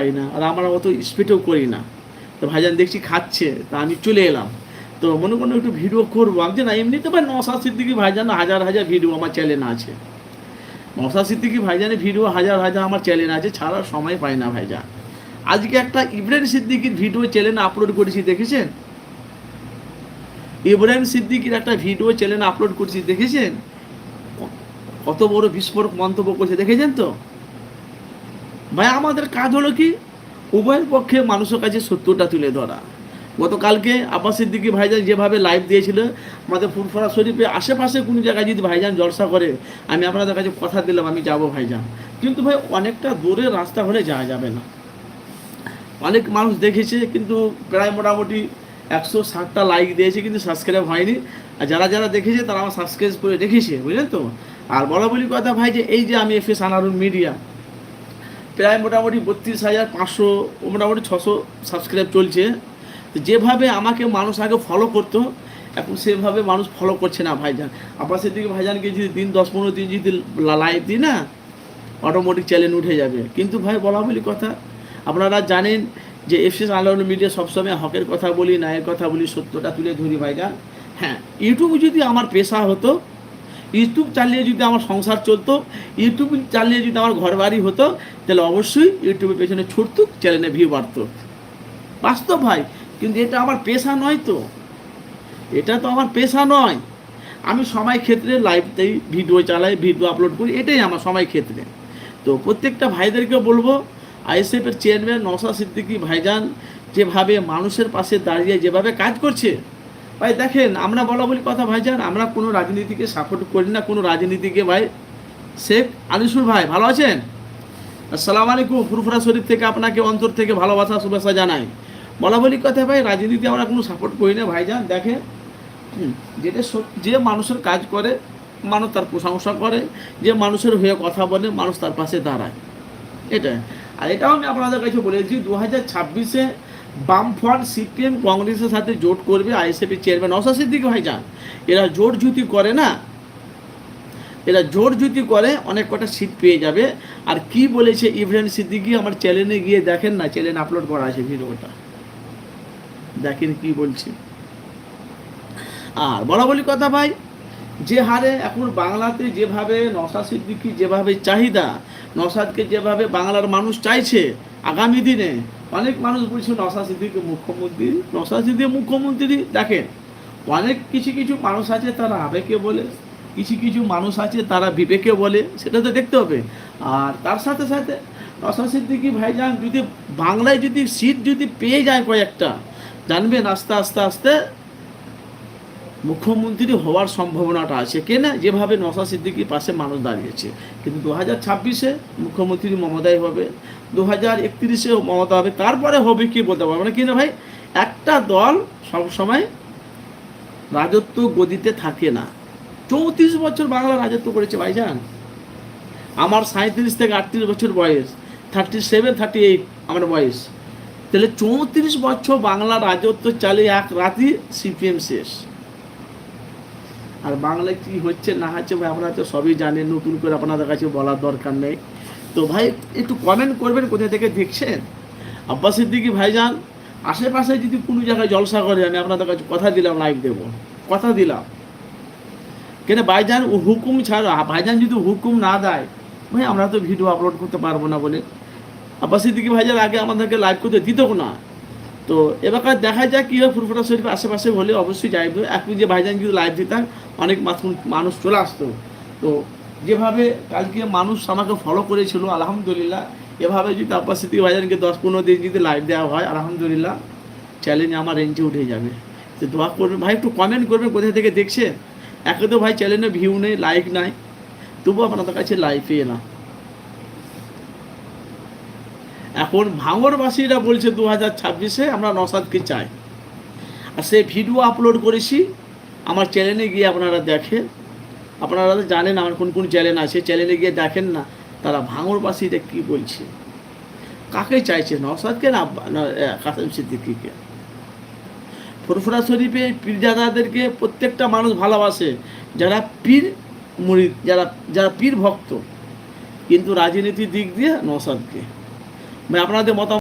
পারি না, আর আমরা অত স্পিডেও করি না। তো ভাইজান দেখছি খাচ্ছে, তা আমি চলে এলাম। তো মনে করুন একটু ভিডিও করব। আমি যে না, এমনিতে ভাই নশা সিদ্দিকি ভাইজান হাজার হাজার ভিডিও আমার চ্যানেল আছে। নশা সিদ্দিকি ভাইজানের ভিডিও হাজার হাজার আমার চ্যানেল আছে, ছাড়ার সময় পাই না ভাইজান। আজকে একটা ইব্রাহিম সিদ্দিকির ভিডিও চ্যানেল আপলোড করেছি, দেখেছেন? ইব্রাহিম সিদ্দিকির একটা ভিডিও চ্যানেল আপলোড করেছি, দেখেছেন? কত বড় বিস্ফোরক মন্তব্য করছে, দেখেছেন তো? ভাই, আমাদের কাজ হলো কি? উভয়ের পক্ষে মানুষের কাছে সত্যটা তুলে ধরা। গতকালকে আব্বাস সিদ্দিকি ভাইজান যেভাবে লাইভ দিয়েছিল, আমাদের ফুরফরা শরীফে আশেপাশে কোনো জায়গায় যদি ভাইজান জলসা করে, আমি আপনাদের কাছে কথা দিলাম, আমি যাব ভাইজান। কিন্তু ভাই, অনেকটা দূরে রাস্তা হলে যাওয়া যাবে না। অনেক মানুষ দেখেছে, কিন্তু প্রায় মোটামুটি একশো ষাটটা লাইক দিয়েছে, কিন্তু সাবস্ক্রাইব হয়নি। আর যারা যারা দেখেছে, তারা আমার সাবস্ক্রাইব করে রেখেছে, বুঝলেন তো? আর বলা বলি কথা ভাই যে, এই যে আমি এফ এস আনারুন মিডিয়া প্রায় মোটামুটি বত্রিশ হাজার পাঁচশো মোটামুটি ছশো সাবস্ক্রাইব চলছে। যেভাবে আমাকে মানুষ আগে ফলো করতো, এখন সেভাবে মানুষ ফলো করছে না ভাইজান। আবার সেদিকে ভাইজানকে যদি দিন দশ পনেরো দিন যদি লাইভ দিই না অটোমেটিক চ্যালেঞ্জ উঠে যাবে। কিন্তু ভাই বলা বলি কথা, আপনারা জানেন যে এফসিস আলোড়ন মিডিয়া সবসময় হকের কথা বলি, ন্যায়ের কথা বলি, সত্যটা তুলে ধরি ভাইজান হ্যাঁ ইউটিউব যদি আমার পেশা হতো ইউটিউব চালিয়ে যদি আমার সংসার চলতো, ইউটিউব চালিয়ে যদি আমার ঘর বাড়ি হতো, তাহলে অবশ্যই ইউটিউবের পেছনে ছুটতো চ্যানেলে ভিউ বাড়তো। বাস্তব ভাই, কিন্তু এটা আমার পেশা নয় তো। এটা তো আমার পেশা নয়। আমি সময় ক্ষেত্রে লাইভ দেই ভিডিও চালাই ভিডিও আপলোড করি, এটাই আমার সময় ক্ষেত্রে। তো প্রত্যেকটা ভাইদেরকে বলব আইএসএফের চেয়ারম্যান নসা সিদ্দিকি ভাইজান, যেভাবে মানুষের পাশে দাঁড়িয়ে যেভাবে কাজ করছে ভাই দেখেন আমরা বলা বলি কথা ভাইজান আমরা কোনো রাজনীতিকে সাপোর্ট করি না কোনো রাজনীতিকে ভাই। শেখ আনিসুর ভাই ভালো আছেন? আসসালামু আলাইকুম ফুরফুরা শরীফ থেকে আপনাকে অন্তর থেকে ভালোবাসা শুভেচ্ছা জানাই। বলা বলি কথা ভাই রাজনীতি আমরা কোনো সাপোর্ট করি না ভাইজান দেখে হুম, যেটা যে মানুষের কাজ করে মানুষ তার প্রশংসা করে যে মানুষের হয়ে কথা বলে মানুষ তার পাশে দাঁড়ায়। এটা আর এটাও আমি আপনাদের কাছে বলেছি দু হাজার ছাব্বিশে বামফ্রন্ট সিপিএম কংগ্রেসের সাথে জোট করবে আইএসএফি চেয়ারম্যান। অসা সিদ্দিক ভাইজান এরা জোট জুতি করে না। এরা জোর জুতি করে, অনেক কটা সিট পেয়ে যাবে। আর কি বলেছে ইব্রাহিম সিদ্দিকি? আমার চ্যানেলে গিয়ে দেখেন না। চ্যানেল আপলোড করা আছে ভিডিওটা দেখেন কি বলছে। আর বলা বলি কথা ভাই, যে হারে এখন বাংলাতে যেভাবে নসাদ সিদ্দিকি যেভাবে চাহিদা নসাদকে যেভাবে বাংলার মানুষ চাইছে, আগামী দিনে অনেক মানুষ বলছে নসা সিদ্দিকে মুখ্যমন্ত্রী নসা সিদ্দিক মুখ্যমন্ত্রী দেখেন, অনেক কিছু কিছু মানুষ আছে তারা আবেগে বলে, কিছু কিছু মানুষ আছে তারা বিবেকে বলে, সেটা তো দেখতে হবে। আর তার সাথে সাথে নসাদ সিদ্দিকি ভাইজান যদি বাংলায় যদি সিট যদি পেয়ে যায় কয়েকটা, জানবেন আস্তে আস্তে আস্তে মুখ্যমন্ত্রী হওয়ার সম্ভাবনাটা আছে। কেন যেভাবে নসা সিদ্দিকির পাশে মানুষ দাঁড়িয়েছে। কিন্তু দু হাজার ছাব্বিশে মুখ্যমন্ত্রী মমতাই হবে, দু হাজার একত্রিশে মমতা হবে, তারপরে হবে কি বলতে পারব না? ভাই? একটা দল সবসময় রাজত্ব গদিতে থাকে না। চৌত্রিশ বছর বাংলা রাজত্ব করেছে ভাইজান। আমার সাঁত্রিশ থেকে আটত্রিশ বছর বয়স থার্টি সেভেন থার্টি এইট আমার বয়স। তাহলে চৌত্রিশ বছর বাংলা রাজত্ব চালিয়ে এক রাতি সিপিএম শেষ। আর বাংলায় কি হচ্ছে, না হচ্ছে, ভাই আপনারা তো সবই জানেন, নতুন করে আপনাদের কাছে বলার দরকার নেই। তো ভাই, একটু কমেন্ট করবেন, কোথা থেকে দেখছেন? আব্বাস সিদ্দিকি ভাইজান, আশেপাশে যদি কোনো জায়গায় জলসা করে, আমি আপনাদের কাছে কথা দিলাম লাইভ দেবো। কথা দিলাম। কেন ভাইজান হুকুম ছাড়া ভাইজান যদি হুকুম না দেয়, ভাই, আমরা তো ভিডিও আপলোড করতে পারব না বলে। আব্বাস সিদ্দিকি ভাইজান, আগে আমাদেরকে লাইভ করতে দিত না। তো এবার দেখা যাক কী হয়, ফুরফুরা আশেপাশে হলে অবশ্যই যাইবে। এখন যে ভাইজান যদি লাইভ দিতাম, অনেক মানুষ চলে আসতো। তো যেভাবে কালকে মানুষ আমাকে ফলো করেছিল, আলহামদুলিল্লাহ। এভাবে যদি আব্বাস সিদ্দিক ভাইজানকে দশ পনেরো দিন যদি লাইভ দেওয়া হয়, আলহামদুলিল্লাহ চ্যালেঞ্জ আমার রেঞ্জে উঠে যাবে। তো দোয়া করবে ভাই, একটু কমেন্ট করবে কোথা থেকে দেখছে? একে তো ভাই চ্যানেলে ভিউ নেই লাইক নাই। তবুও আপনাদের কাছে লাইফে এলাম এখন ভাঙরবাসীরা বলছে দু হাজার ছাব্বিশে আমরা নসাদকে চাই। আর সে ভিডিও আপলোড করেছি, আমার চ্যানেলে গিয়ে আপনারা দেখেন। আপনারা তো জানেন আমার কোন কোন চ্যানেল আছে চ্যানেলে গিয়ে দেখেন না তারা ভাঙরবাসীরা কী বলছে। কাকে চাইছে নসাদকে না কাসেম সিদ্দিকিকে? ফুরফুরা শরীফে পীরজাদাদেরকে প্রত্যেকটা মানুষ ভালোবাসে, যারা পীর মুরিদ, যারা যারা পীর ভক্ত। কিন্তু রাজনীতির দিক দিয়ে নসাদকে আপনাদের মতামত